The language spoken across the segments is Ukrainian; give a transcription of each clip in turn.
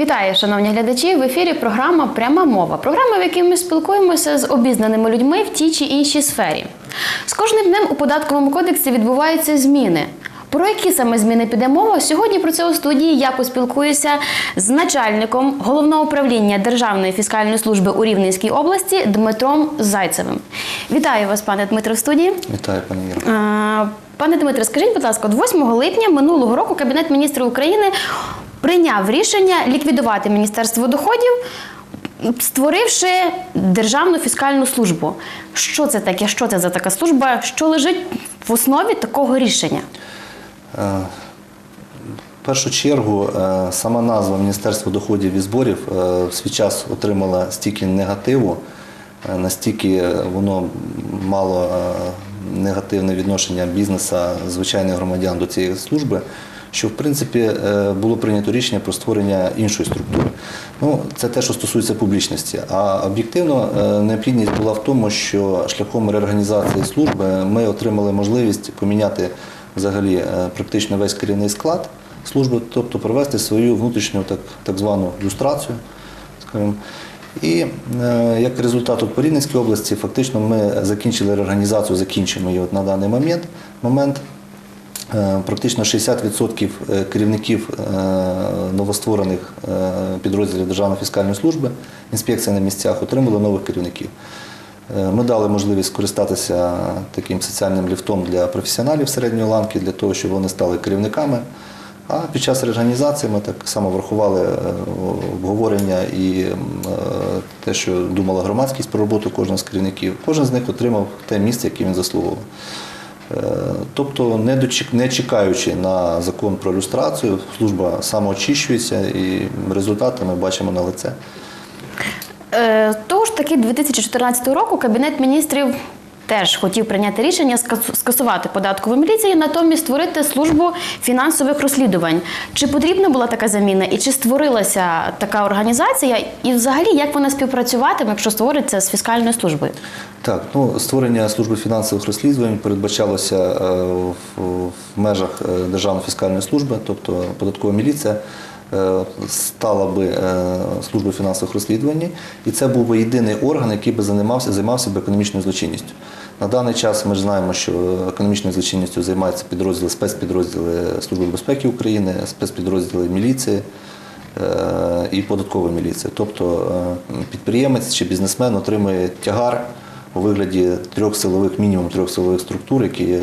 Вітаю, шановні глядачі. В ефірі програма Пряма мова. Програма, в якій ми спілкуємося з обізнаними людьми в тій чи іншій сфері. З кожним днем у податковому кодексі відбуваються зміни. Про які саме зміни піде мова? Сьогодні про це у студії я поспілкуюся з начальником головного управління Державної фіскальної служби у Рівненській області Дмитром Зайцевим. Вітаю вас, пане Дмитро, в студії. Вітаю, пане Іро. Е, Пане Дмитре, скажіть, будь ласка, 8 липня минулого року Кабінет міністрів України прийняв рішення ліквідувати Міністерство доходів, створивши Державну фіскальну службу. Що це таке? Що це за така служба? Що лежить в основі такого рішення? Е, В першу чергу е, сама назва Міністерства доходів і зборів е, в свій час отримала стільки негативу, настільки воно мало негативне відношення бізнеса, звичайних громадян до цієї служби, що в принципі е, було прийнято рішення про створення іншої структури. Ну, це те, що стосується публічності. А об'єктивно е, необхідність була в тому, що шляхом реорганізації служби ми отримали можливість поміняти взагалі е, практично весь керівний склад служби, тобто провести свою внутрішню так, так звану люстрацію. Скажімо. І як результат по Рівненській області, фактично ми закінчили реорганізацію, закінчимо її от на даний момент. момент. Е, Практично 60% керівників е, новостворених е, підрозділів Державної фіскальної служби, інспекція на місцях отримали нових керівників. Е, Ми дали можливість скористатися таким соціальним ліфтом для професіоналів середньої ланки, для того, щоб вони стали керівниками. А під час реорганізації ми так само врахували е, обговорення і е, те, що думала громадськість про роботу кожного з керівників. Кожен з них отримав те місце, яке він заслуговував. Е, Тобто, не чекаючи на закон про люстрацію, служба самоочищується і результати ми бачимо на лице. Е, Того ж таки 2014 року Кабінет міністрів теж хотів прийняти рішення скасу- скасувати податкову міліцію, натомість створити службу фінансових розслідувань. Чи потрібна була така заміна, і чи створилася така організація, і взагалі як вона співпрацюватиме, якщо створиться з фіскальною службою? Так, ну створення служби фінансових розслідувань передбачалося е, в, межах е, Державної фіскальної служби, тобто податкова міліція стала би е, службою фінансових розслідувань, і це був би єдиний орган, який би займався, займався б економічною злочинністю. На даний час ми ж знаємо, що економічною злочинністю займаються підрозділи, спецпідрозділи Служби безпеки України, спецпідрозділи міліції е, і податкової міліції. Тобто е, підприємець чи бізнесмен отримує тягар у вигляді трьох силових, мінімум трьох силових структур, які е,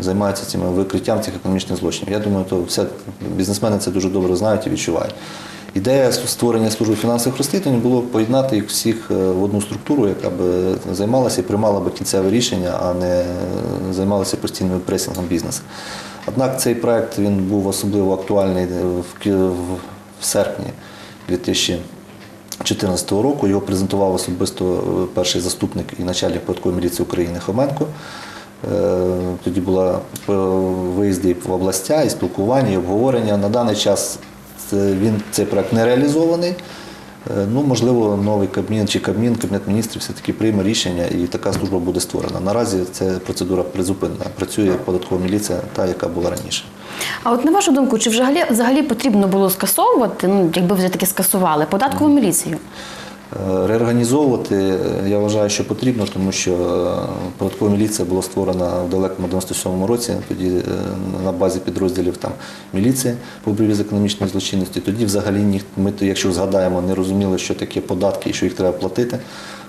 займаються цим викриттям цих економічних злочинів. Я думаю, то все бізнесмени це дуже добре знають і відчувають. Ідея створення служби фінансових розслідувань було поєднати їх всіх е, в одну структуру, яка б займалася і приймала б кінцеве рішення, а не займалася постійним пресингом бізнесу. Однак цей проект він був особливо актуальний в, серпні 2014 року. Його презентував особисто е, перший заступник і начальник податкової міліції України Хоменко. Е, Тоді була е, виїзди в областя, і спілкування, і обговорення. На даний час він цей проект не реалізований. Е, Ну, можливо, новий Кабмін чи Кабмін, Кабінет міністрів все-таки прийме рішення і така служба буде створена. Наразі ця процедура призупинена. Працює податкова міліція, та, яка була раніше. А от на вашу думку, чи взагалі, взагалі потрібно було скасовувати, ну якби вже таки скасували податкову міліцію? Е, Реорганізовувати е, я вважаю, що потрібно, тому що е, податкова міліція була створена в далекому 97-му році, тоді на базі підрозділів там міліції по боротьбі з економічною злочинністю. Тоді взагалі ні, ми, якщо згадаємо, не розуміли, що таке податки і що їх треба платити.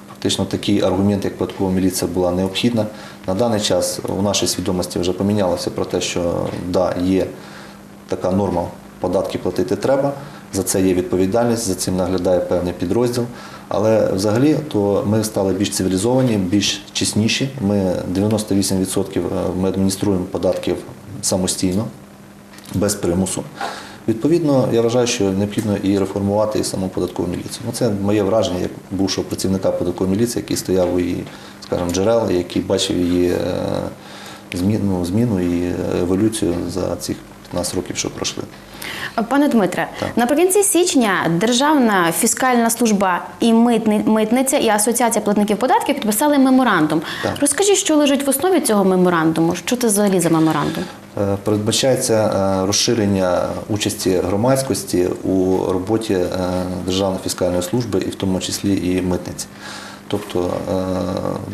Фактично такий аргумент, як податкова міліція, була необхідна. На даний час у нашій свідомості вже помінялося про те, що да, є така норма, податки платити треба. За це є відповідальність, за цим наглядає певний підрозділ. Але взагалі то ми стали більш цивілізовані, більш чесніші. Ми 98% ми адмініструємо податків самостійно, без примусу. Відповідно, я вважаю, що необхідно і реформувати і саму податкову міліцію. Ну, це моє враження як бувшого працівника податкової міліції, який стояв у її, скажімо, джерел, який бачив її е, зміну, зміну і еволюцію за цих 15 років, що пройшли. Пане Дмитре, Так. наприкінці січня Державна фіскальна служба і митни- митниця і Асоціація платників податків підписали меморандум. Так. Розкажіть, що лежить в основі цього меморандуму? Що це взагалі за меморандум? Е, Передбачається е, розширення участі громадськості у роботі е, Державної фіскальної служби, і в тому числі і митниці. Тобто е,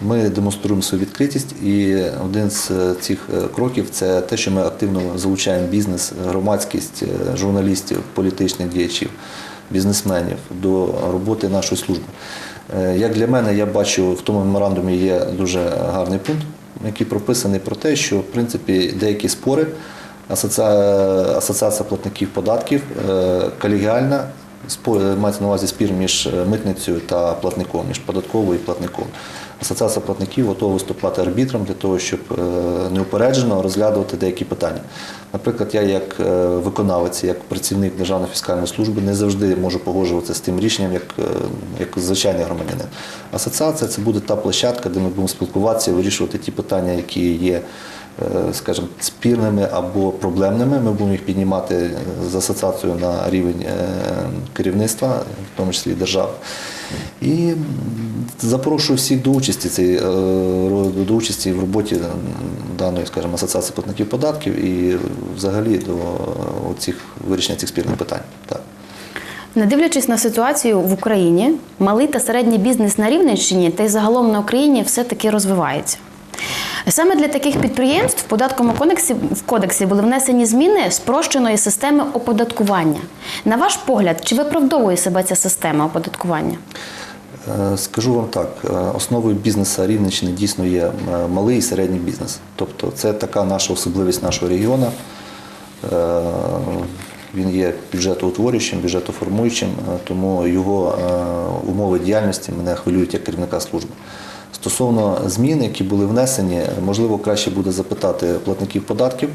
ми демонструємо свою відкритість, і один з е, цих е, кроків це те, що ми активно залучаємо бізнес, громадськість, журналістів, політичних діячів, бізнесменів до роботи нашої служби. Як для мене, я бачу, в тому меморандумі є дуже гарний пункт, який прописаний про те, що в принципі деякі спори Асоціація платників податків колегіальна мається на увазі спір між е, митницею та платником, між податковою і платником. Асоціація платників готова виступати арбітром для того, щоб е, неупереджено розглядувати деякі питання. Наприклад, я як е, виконавець, як працівник Державної фіскальної служби не завжди можу погоджуватися з тим рішенням, як, як звичайний громадянин. Асоціація це буде та площадка, де ми будемо спілкуватися вирішувати ті питання, які є скажімо, спірними або проблемними. Ми будемо їх піднімати е, з асоціацією на рівень е, керівництва, в тому числі і держави. І запрошую всіх до участі цей, е, до участі в роботі даної, скажімо, асоціації платників податків і взагалі до е, цих вирішення цих спірних питань. Так. Не дивлячись на ситуацію в Україні, малий та середній бізнес на Рівненщині та й загалом на Україні все-таки розвивається. Саме для таких підприємств в податковому кодексі, в кодексі були внесені зміни спрощеної системи оподаткування. На ваш погляд, чи виправдовує себе ця система оподаткування? Е, Скажу вам так, е, основою бізнесу Рівненщини дійсно є е, малий і середній бізнес. Тобто це така наша особливість нашого регіону. Він є бюджетоутворюючим, бюджетоформуючим, тому його умови діяльності мене хвилюють як керівника служби. Стосовно змін, які були внесені, можливо, краще буде запитати платників податків,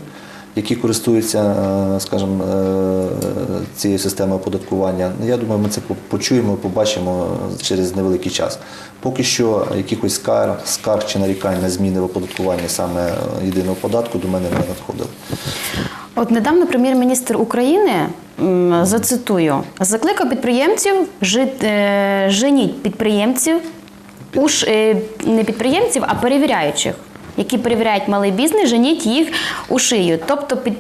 які користуються, е, скажімо, е, цією системою оподаткування. Я думаю, ми це по- почуємо, побачимо через невеликий час. Поки що якихось скарг, скарг чи нарікань на зміни в оподаткуванні саме єдиного податку до мене не надходило. От недавно прем'єр-міністр України зацитую закликав підприємців е, женіть підприємців у е, не підприємців, а перевіряючих, які перевіряють малий бізнес, женіть їх у шию. Тобто, під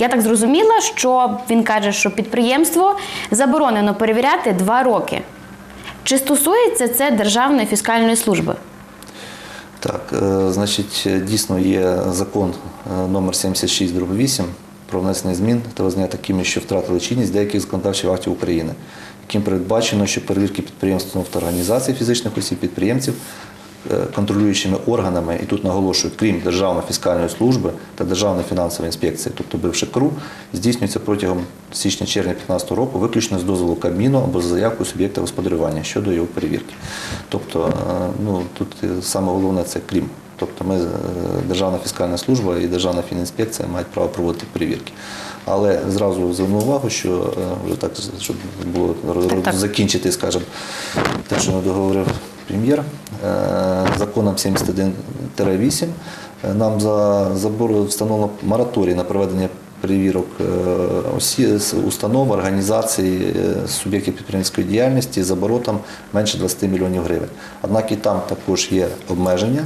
я так зрозуміла, що він каже, що підприємство заборонено перевіряти два роки. Чи стосується це Державної фіскальної служби? Так, е, значить, дійсно є закон е, номер 76 8 про внесення змін та визнання такими, що втратили чинність деяких законодавчих актів України, яким передбачено, що перевірки підприємств та організацій фізичних осіб підприємців е, контролюючими органами, і тут наголошую, крім Державної фіскальної служби та Державної фінансової інспекції, тобто бивши КРУ, здійснюється протягом січня-червня 2015 року виключно з дозволу Кабміну або за заявкою суб'єкта господарювання щодо його перевірки. Тобто, е, ну тут е, саме головне це крім. Тобто ми, Державна фіскальна служба і Державна фінінспекція мають право проводити перевірки. Але зразу зверну увагу, що е, вже так, щоб було Так, так. закінчити, скажімо, те, що не договорив прем'єр, е, законом 71-8 е, нам за забору встановлено мораторій на проведення перевірок установ, організацій, суб'єктів підприємницької діяльності з оборотом менше 20 мільйонів гривень. Однак і там також є обмеження.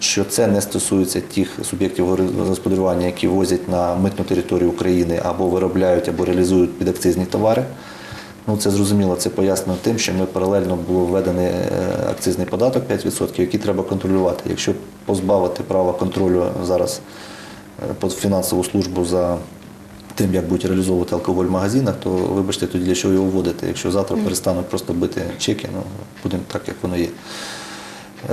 Що це не стосується тих суб'єктів господарювання, які возять на митну територію України або виробляють, або реалізують підакцизні товари. Ну, це зрозуміло, це пояснено тим, що ми паралельно було введений е, акцизний податок 5%, який треба контролювати. Якщо позбавити права контролю зараз е, по фінансову службу за тим, як будуть реалізовувати алкоголь в магазинах, то вибачте, тоді для чого його вводити. Якщо завтра перестануть просто бити чеки, ну будемо так, як воно є.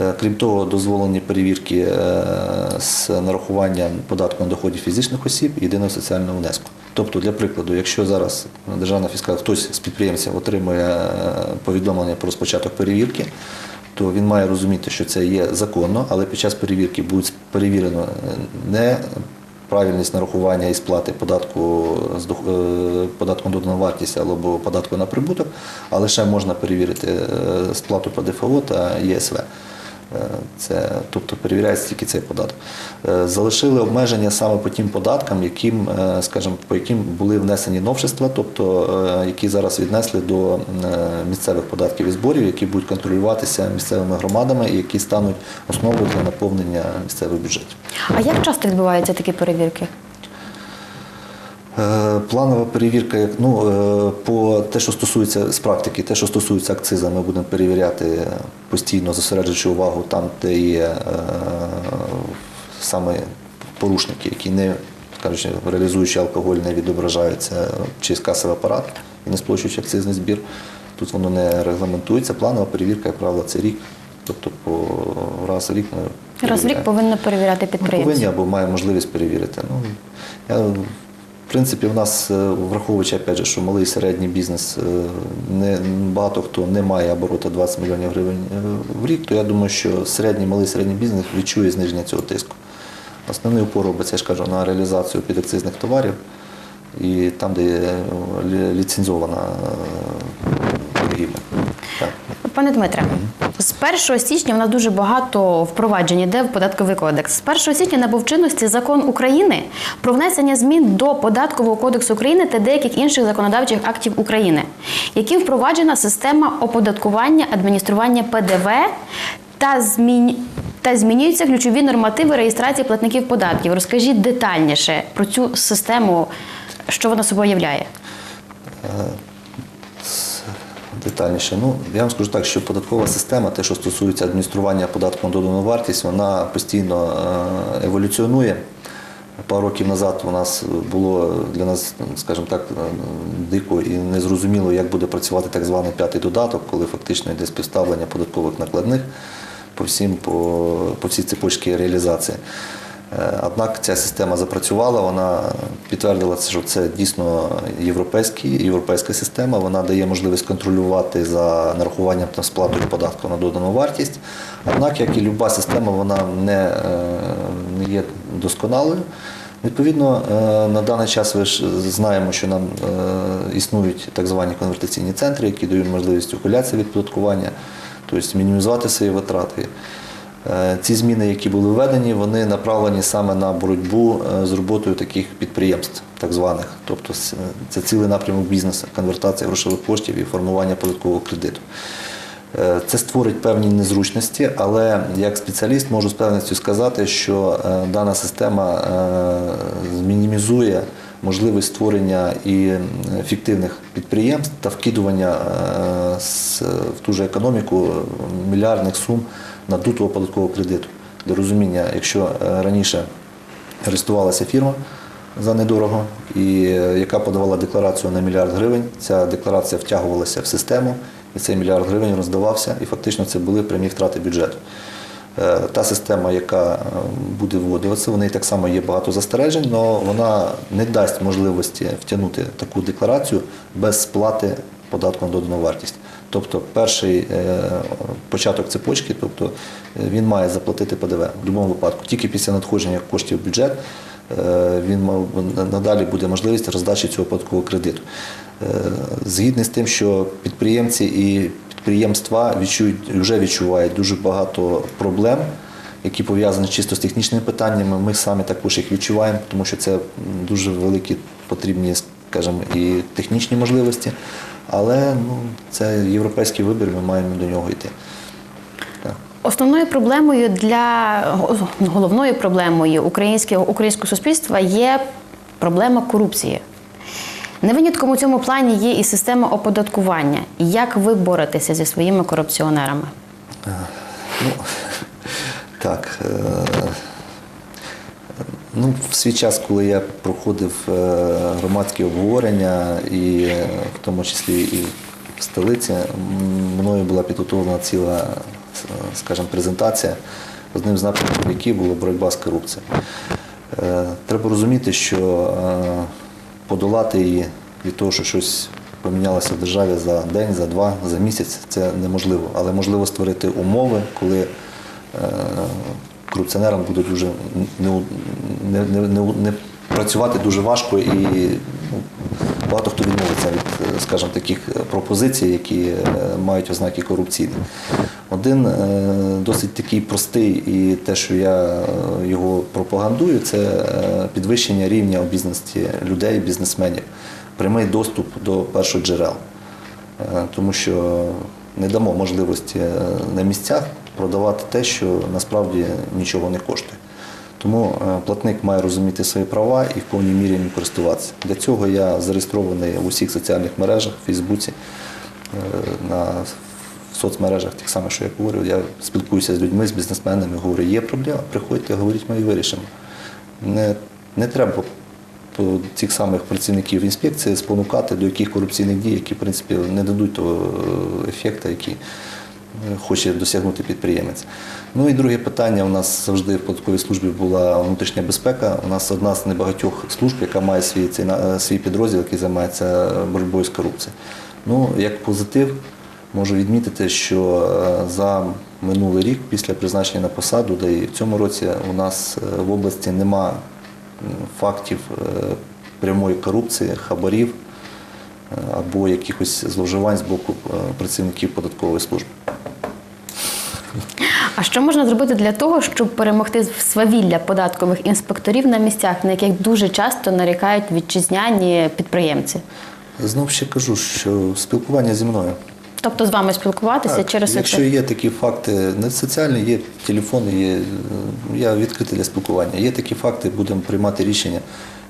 Е, Крім того, дозволені перевірки е, з нарахуванням податку на доходи фізичних осіб єдиного соціального внеску. Тобто, для прикладу, якщо зараз державна фіскальна хтось з підприємців отримує е, повідомлення про розпочаток перевірки, то він має розуміти, що це є законно, але під час перевірки буде перевірено не правильність нарахування і сплати податку з на додану вартість або податку на прибуток, а лише можна перевірити сплату ПДФО та ЄСВ. Е, Це, тобто перевіряється тільки цей податок. Е, Залишили обмеження саме по тим податкам, яким, е, скажімо, по яким були внесені новшества, тобто які зараз віднесли до місцевих податків і зборів, які будуть контролюватися місцевими громадами і які стануть основою для наповнення місцевих бюджетів. А як часто відбуваються такі перевірки? Е, Планова перевірка, як ну е, по те, що стосується з практики, те, що стосується акциза, ми будемо перевіряти постійно, зосереджуючи увагу там, де є е, саме порушники, які не кажучи, реалізуючи алкоголь, не відображаються через касовий апарат і не сплачуючи акцизний збір. Тут воно не регламентується. Планова перевірка, як правило, це рік. Тобто по раз в рік ми Раз в рік повинно перевіряти Ми повинні або маємо можливість перевірити. Ну, я, принципі, в нас, е, враховуючи, опять же, що малий і середній бізнес, е, не, багато хто не має оборота 20 мільйонів гривень е, в рік, то я думаю, що середній, малий і середній бізнес відчує зниження цього тиску. Основний упор робиться, я ж кажу, на реалізацію підакцизних товарів і там, де є ліцензована торгівля. Пане Дмитре, з 1 січня в нас дуже багато впроваджень іде в податковий кодекс. З 1 січня набув чинності закон України про внесення змін до податкового кодексу України та деяких інших законодавчих актів України, яким впроваджена система оподаткування адміністрування ПДВ та змін. Та змінюються ключові нормативи реєстрації платників податків. Розкажіть детальніше про цю систему, що вона собою являє. Детальніше. Ну, я вам скажу так, що податкова система, те, що стосується адміністрування податку на додану вартість, вона постійно е, еволюціонує. Пару років назад у нас було для нас, скажімо так, е, дико і незрозуміло, як буде працювати так званий п'ятий додаток, коли фактично йде співставлення податкових накладних по всім по, по всій цепочці реалізації. Е, Однак ця система запрацювала, вона підтвердила, що це дійсно європейська система. Вона дає можливість контролювати за нарахуванням та сплатою податку на додану вартість. Однак, як і люба система, вона не, е, не є досконалою. Відповідно, е, на даний час ж знаємо, що нам існують так звані конвертаційні центри, які дають можливість ухилятися від податкування, тобто мінімізувати свої витрати. Е, Ці зміни, які були введені, вони направлені саме на боротьбу е, з роботою таких підприємств, так званих. Тобто це цілий напрямок бізнесу, конвертація грошових коштів і формування податкового кредиту. Е, Це створить певні незручності, але як спеціаліст можу з певністю сказати, що дана система е, мінімізує можливість створення і фіктивних підприємств та вкидування в ту ж економіку мільярдних сум надутого податкового кредиту. Для розуміння, якщо е, раніше реєструвалася фірма за недорого, і е, яка подавала декларацію на мільярд гривень. Ця декларація втягувалася в систему, і цей мільярд гривень роздавався, і фактично це були прямі втрати бюджету. Е, Та система, яка буде вводитися, в неї так само є багато застережень, але вона не дасть можливості втягнути таку декларацію без сплати податку на додану вартість. Тобто перший е, початок цепочки, тобто е, він має заплатити ПДВ в будь-якому випадку. Тільки після надходження коштів в бюджет е, він надалі буде можливість роздачі цього податкового кредиту. Згідний з тим, що підприємці і підприємства відчують, вже відчувають дуже багато проблем, які пов'язані чисто з технічними питаннями. Ми самі також їх відчуваємо, тому що це дуже великі потрібні, скажімо, і технічні можливості. Але ну, це європейський вибір, ми маємо до нього йти. Основною проблемою для головною проблемою українського українського суспільства є проблема корупції. Не винятком у цьому плані є і система оподаткування. Як ви боретеся зі своїми корупціонерами? Ну, так. е, Ну, в свій час, коли я проходив е, громадські обговорення, і е, в тому числі і в столиці, мною була підготовлена ціла, е, скажімо, презентація. Одним з напрямків яких була боротьба з корупцією. Треба розуміти, що подолати її від того, що щось помінялося в державі за день, за два, за місяць, це неможливо. Але можливо створити умови, коли корупціонерам буде дуже не, не, не, не, працювати дуже важко і ну, багато хто відмовиться від, е, скажімо, таких пропозицій, які е, мають ознаки корупційні. Один е, досить такий простий, і те, що я е, його пропагандую, це е, підвищення рівня обізнаності людей, бізнесменів, прямий доступ до першоджерел. Е, Тому що не дамо можливості е, на місцях продавати те, що насправді нічого не коштує. Тому е, платник має розуміти свої права і в повній мірі ним користуватися. Для цього я зареєстрований у всіх соціальних мережах, в Фейсбуці, е, на в соцмережах, тих самих, що я говорю, я спілкуюся з людьми, з бізнесменами, говорю, є проблема, приходьте, говоріть, ми її вирішимо. Не, не треба цих самих працівників інспекції спонукати до яких корупційних дій, які в принципі не дадуть того е, ефекту, який хоче досягнути підприємець. Ну і друге питання у нас завжди в податковій службі була внутрішня безпека. У нас одна з небагатьох служб, яка має свій, цей, на- свій підрозділ, який займається боротьбою з корупцією. Ну, як позитив, можу відмітити, що е, за минулий рік, після призначення на посаду, де і в цьому році у нас е, в області нема фактів е, прямої корупції, хабарів е, або якихось зловживань з боку е, працівників податкової служби. А що можна зробити для того, щоб перемогти свавілля податкових інспекторів на місцях, на яких дуже часто нарікають вітчизняні підприємці? Знов ще кажу, що спілкування зі мною. Тобто з вами спілкуватися Так, через Якщо соцмережі? є такі факти, не соціальні, є телефони, є, е, я відкритий для спілкування. Є такі факти, будемо приймати рішення.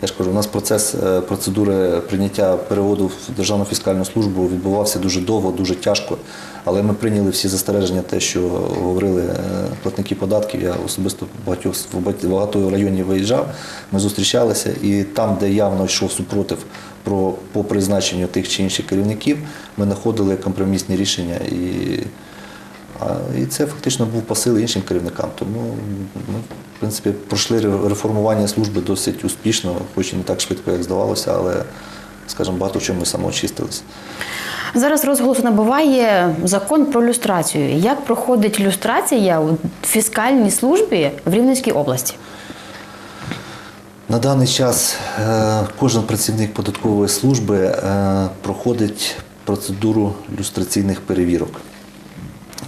Я ж кажу, у нас процес е, процедури прийняття переводу в Державну фіскальну службу відбувався дуже довго, дуже тяжко. Але ми прийняли всі застереження, те, що говорили е, платники податків. Я особисто багатьох багато районів виїжджав. Ми зустрічалися, і там, де явно йшов супротив про по призначенню тих чи інших керівників, ми знаходили компромісні рішення і. І це фактично був посил іншим керівникам. Тому в принципі, пройшли реформування служби досить успішно, хоч і не так швидко, як здавалося, але, скажімо, багато в чому самоочистилися. Зараз розголосу набуває закон про люстрацію. Як проходить люстрація у фіскальній службі в Рівненській області? На даний час е, кожен працівник податкової служби е, проходить процедуру люстраційних перевірок.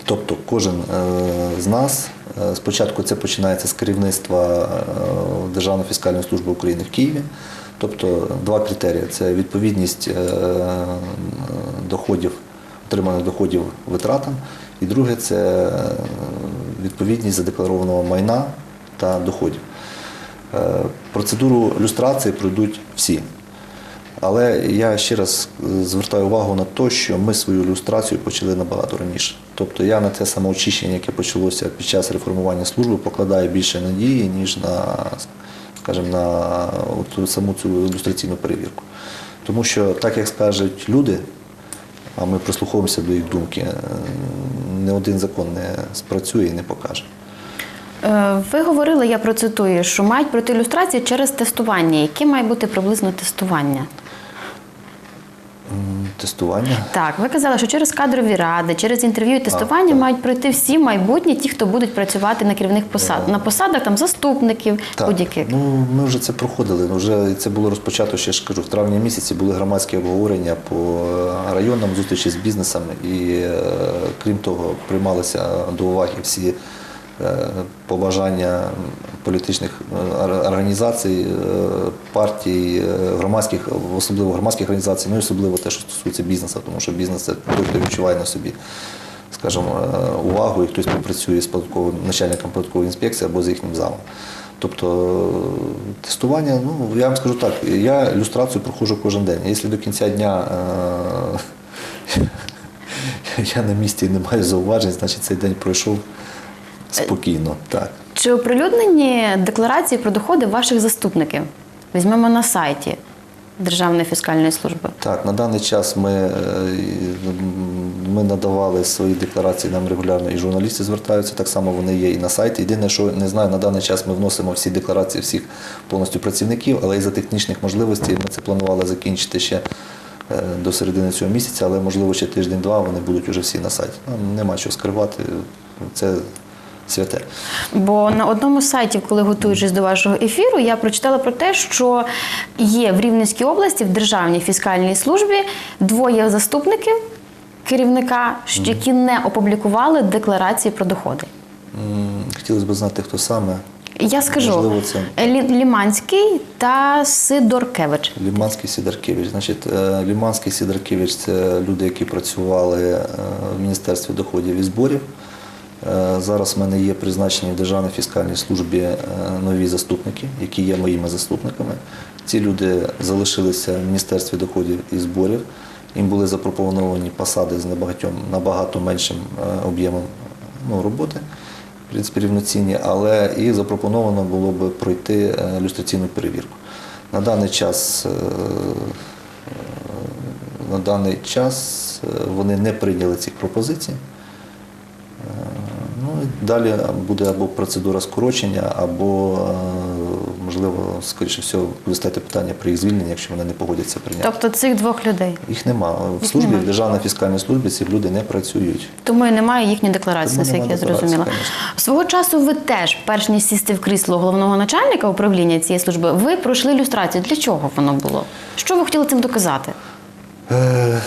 Тобто кожен е, з нас, спочатку це починається з керівництва е, Державної фіскальної служби України в Києві. Тобто два критерії це відповідність е, доходів, отриманих доходів витратам, і друге це е, відповідність задекларованого майна та доходів. Е, Процедуру люстрації пройдуть всі. Але я ще раз е, звертаю увагу на те, що ми свою люстрацію почали набагато раніше. Тобто я на те самоочищення, яке почалося під час реформування служби, покладаю більше надії, ніж на, скажімо, на от саму цю люстраційну перевірку. Тому що, так як скажуть люди, а ми прислуховуємося до їх думки, е, не один закон не спрацює і не покаже. Е, Ви говорили, я процитую, що мають пройти люстрацію через тестування. Яке має бути приблизно тестування? Тестування. Так, ви казали, що через кадрові ради, через інтерв'ю і тестування так. мають пройти всі майбутні, ті, хто будуть працювати на керівних посадах, на посадах там заступників, будь-яких. ну ми вже це проходили. Ну, Вже це було розпочато, ще ж кажу, в травні місяці були громадські обговорення по е, районам, зустрічі з бізнесом, і е, крім того, приймалися до уваги всі побажання політичних е, організацій, е, партій, е, громадських, особливо громадських організацій, ну і особливо те, що стосується бізнесу, тому що бізнес це той, хто відчуває на собі скажімо, е, увагу, і хтось попрацює з податковим начальником податкової інспекції або з їхнім залом. Тобто е, тестування, ну я вам скажу так, я люстрацію проходжу кожен день. Якщо до кінця дня е, я на місці і не маю зауважень, значить цей день пройшов спокійно. Так. Чи оприлюднені декларації про доходи ваших заступників? Візьмемо на сайті Державної фіскальної служби. Так, на даний час ми, е, ми надавали свої декларації, нам регулярно і журналісти звертаються, так само вони є і на сайті. Єдине, що не знаю, на даний час ми вносимо всі декларації всіх повністю працівників, але із-за технічних можливостей ми це планували закінчити ще е, до середини цього місяця, але можливо ще тиждень-два вони будуть вже всі на сайті. Нам нема чого скривати, це святе. Бо на одному з сайтів, коли готуючись до вашого ефіру, я прочитала про те, що є в Рівненській області в Державній фіскальній службі двоє заступників керівника, які не опублікували декларації про доходи? Хотілося б знати, хто саме. Я скажу Можливо, це- Ліманський та Сидоркевич. Ліманський Сідаркевич. Значить, е, Ліманський Сідаркевич це люди, які працювали е, в Міністерстві доходів і зборів. Е, Зараз в мене є призначені в Державній фіскальній службі е, нові заступники, які є моїми заступниками. Ці люди залишилися в Міністерстві доходів і зборів. Їм були запропоновані посади з набагато меншим е, об'ємом ну, роботи, в принципі, рівноцінні, але і запропоновано було б пройти люстраційну перевірку. На даний час, на даний час вони не прийняли цих пропозицій. Далі буде або процедура скорочення, або, е, можливо, скоріше всього, буде стати питання про їх звільнення, якщо вони не погодяться прийняти. Тобто цих двох людей. Їх нема. В службі, нема. в Державній фіскальній службі ці люди не працюють. Тому і немає їхньої декларації, наскільки я зрозуміла. Свого часу ви теж, перш ніж сісти в крісло головного начальника управління цієї служби, ви пройшли люстрацію. Для чого воно було? Що ви хотіли цим доказати? Е,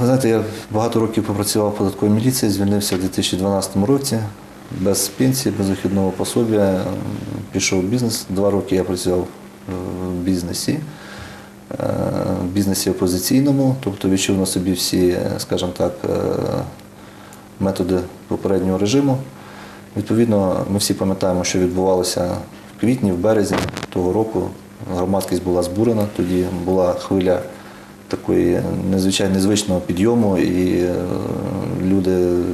Ви знаєте, я багато років попрацював в податковій міліції, звільнився в 2012 році без пенсії, без вихідного пособія. Пішов в бізнес. Два роки я працював е, в бізнесі, е, в бізнесі опозиційному, тобто відчув на собі всі, е, скажімо так, методи попереднього режиму. Відповідно, ми всі пам'ятаємо, що відбувалося в квітні, в березні того року. Громадськість була збурена, тоді була хвиля такої незвичайно незвичного підйому, і е, люди,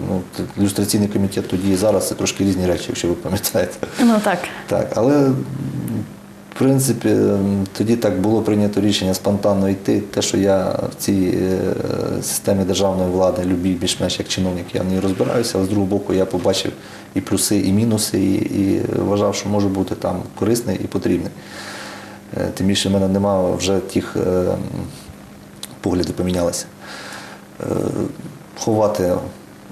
ну, т- люстраційний комітет тоді і зараз це трошки різні речі, якщо ви пам'ятаєте. Ну так. Так, але в принципі тоді так було прийнято рішення спонтанно йти. Те, що я в цій е, системі державної влади любій більш-менш як чиновник, я ній розбираюся, але з другого боку я побачив і плюси, і мінуси, і, і вважав, що може бути там корисний і потрібний. Е, Тим більше в мене немає вже тих е, погляди помінялися. Е, Ховати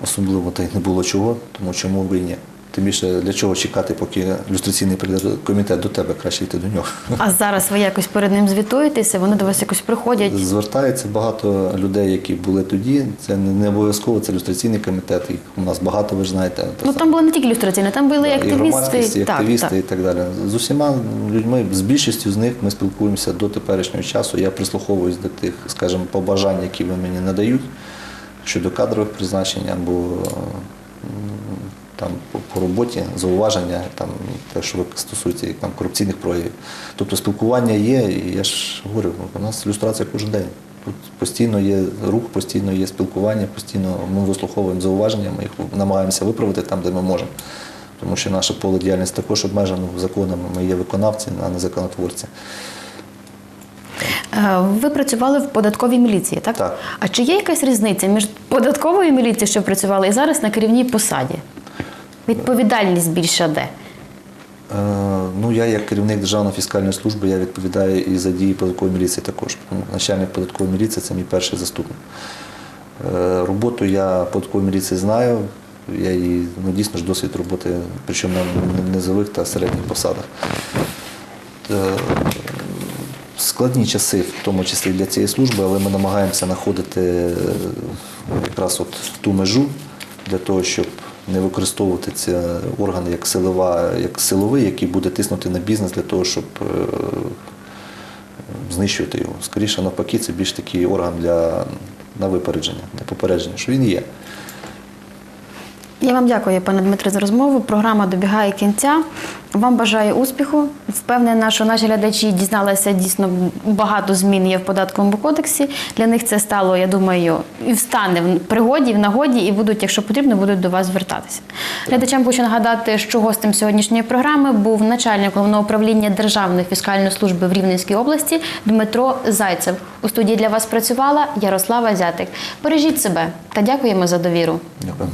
особливо та й не було чого, тому чому б і ні. Тим більше для чого чекати, поки люстраційний прийде комітет до тебе, краще йти до нього. А зараз ви якось перед ним звітуєтеся, вони до вас якось приходять. Звертається багато людей, які були тоді. Це не обов'язково, це люстраційний комітет. Їх у нас багато, ви ж знаєте. Ну там були не тільки люстраційні, там були і активісти. і Так, активісти так. і так далі. З усіма людьми, з більшістю з них ми спілкуємося до теперішнього часу. Я прислуховуюсь до тих, скажімо, побажань, які вони мені надають щодо кадрових призначень або там по, роботі, зауваження, там те, що стосується там, корупційних проявів. Тобто спілкування є, і я ж говорю, у нас ілюстрація кожен день. Тут постійно є рух, постійно є спілкування, постійно ми вислуховуємо зауваження, ми їх намагаємося виправити там, де ми можемо. Тому що наше поле діяльності також обмежено законами. Ми є виконавці, а не законотворці. Е, Ви працювали в податковій міліції, так? Так. А чи є якась різниця між податковою міліцією, що працювали, і зараз на керівній посаді? Відповідальність більша де? Е, Ну, я як керівник Державної фіскальної служби, я відповідаю і за дії податкової міліції також. Начальник податкової міліції це мій перший заступник. Е, Роботу я податкової міліції знаю. Я її ну, дійсно ж досвід роботи, причому на низових та середніх посадах. Е, Складні часи, в тому числі для цієї служби, але ми намагаємося знаходити якраз от ту межу для того, щоб не використовувати ці органи як силова, як силовий, який буде тиснути на бізнес для того, щоб е, знищувати його. Скоріше навпаки, це більш такий орган для на випередження, для попередження, що він є. Я вам дякую, пане Дмитре, за розмову. Програма добігає кінця. Вам бажаю успіху. Впевнена, що наші глядачі дізналися дійсно багато змін є в податковому кодексі. Для них це стало, я думаю, і встане в пригоді, в нагоді, і будуть, якщо потрібно, будуть до вас звертатися. Глядачам хочу нагадати, що гостем сьогоднішньої програми був начальник головного управління Державної фіскальної служби в Рівненській області Дмитро Зайцев. У студії для вас працювала Ярослава Зятик. Бережіть себе та дякуємо за довіру. Дякую.